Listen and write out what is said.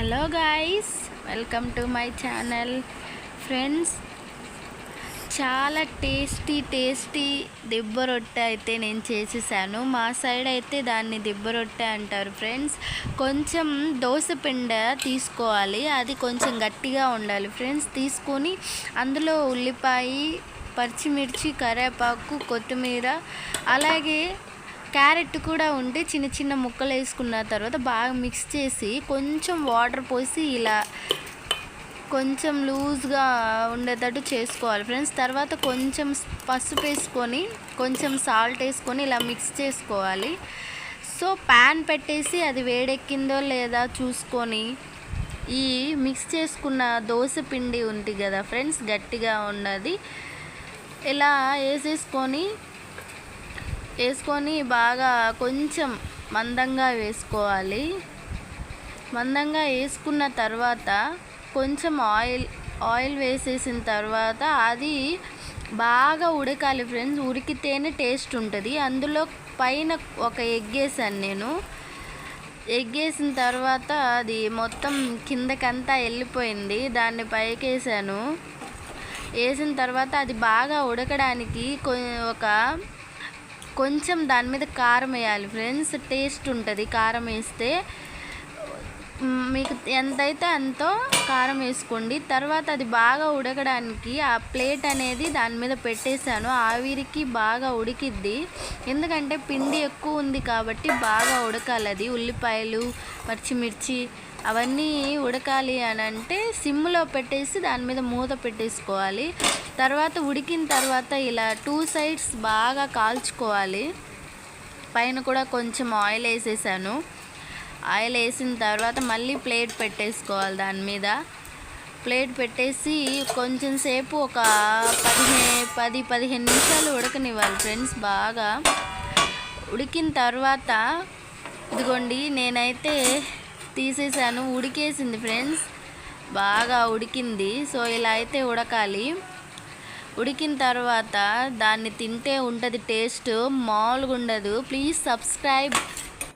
Hello guys welcome to my channel. Friends చాలా tasty tasty దిబ్బ రొట్టె అయితే నేను చేసేసాను. మా సైడ్ అయితే దాన్ని దిబ్బ రొట్టె అంటారు ఫ్రెండ్స్. కొంచెం దోశ పిండ తీసుకోవాలి. అది కొంచెం గట్టిగా ఉండాలి ఫ్రెండ్స్. తీసుకొని అందులో ఉల్లిపాయ పచ్చిమిర్చి కరేపాకు కొత్తిమీర అలాగే క్యారెట్ కూడా ఉంటే చిన్న చిన్న ముక్కలు వేసుకున్న తర్వాత బాగా మిక్స్ చేసి కొంచెం వాటర్ పోసి ఇలా కొంచెం లూజ్గా ఉండేటట్టు చేసుకోవాలి ఫ్రెండ్స్. తర్వాత కొంచెం పసుపు వేసుకొని కొంచెం సాల్ట్ వేసుకొని ఇలా మిక్స్ చేసుకోవాలి. సో ప్యాన్ పెట్టేసి అది వేడెక్కిందో లేదా చూసుకొని ఈ మిక్స్ చేసుకున్న దోశ పిండి ఉంది కదా ఫ్రెండ్స్ గట్టిగా ఉన్నది. ఇలా వేసేసుకొని వేసుకొని బాగా కొంచెం మందంగా వేసుకోవాలి. మందంగా వేసుకున్న తర్వాత కొంచెం ఆయిల్ ఆయిల్ వేసేసిన తర్వాత అది బాగా ఉడకాలి ఫ్రెండ్స్. ఉడికితేనే టేస్ట్ ఉంటుంది. అందులో పైన ఒక ఎగ్ వేసాను నేను. ఎగ్ వేసిన తర్వాత అది మొత్తం కిందకంతా వెళ్ళిపోయింది. దాన్ని పైకి వేసాను. వేసిన తర్వాత అది బాగా ఉడకడానికి కొ ఒక కొంచెం దాని మీద కారం వేయాలి. ఫ్రెండ్స్ టేస్ట్ ఉంటుంది. కారం వేస్తే మీకు ఎంతైతే అంతో కారం వేసుకోండి. తర్వాత అది బాగా ఉడకడానికి ఆ ప్లేట్ అనేది దాని మీద పెట్టేశాను. ఆవిరికి బాగా ఉడికిద్ది. ఎందుకంటే పిండి ఎక్కువ ఉంది కాబట్టి బాగా ఉడకాలి అది. ఉల్లిపాయలు పచ్చిమిర్చి అవన్నీ ఉడకాలి అని అంటే సిమ్లో పెట్టేసి దాని మీద మూత పెట్టేసుకోవాలి. తర్వాత ఉడికిన తర్వాత ఇలా టూ సైడ్స్ బాగా కాల్చుకోవాలి. పైన కూడా కొంచెం ఆయిల్ వేసేసాను. ఆయిల్ వేసిన తర్వాత మళ్ళీ ప్లేట్ పెట్టేసుకోవాలి దాని మీద. ప్లేట్ పెట్టేసి కొంచెం సేపు ఒక పదిహే పది పదిహేను నిమిషాలు ఉడకనివ్వాలి ఫ్రెండ్స్ బాగా. ఉడికిన తర్వాత ఇదిగోండి నేనైతే తీసేసాను. ఉడికేసింది ఫ్రెండ్స్. బాగా ఉడికింది. సో ఇలా అయితే ఉడకాలి. ఉడికిన తర్వాత దాన్ని తింటే ఉంటుంది టేస్ట్ మామూలుగా ఉండదు ప్లీజ్ సబ్స్క్రైబ్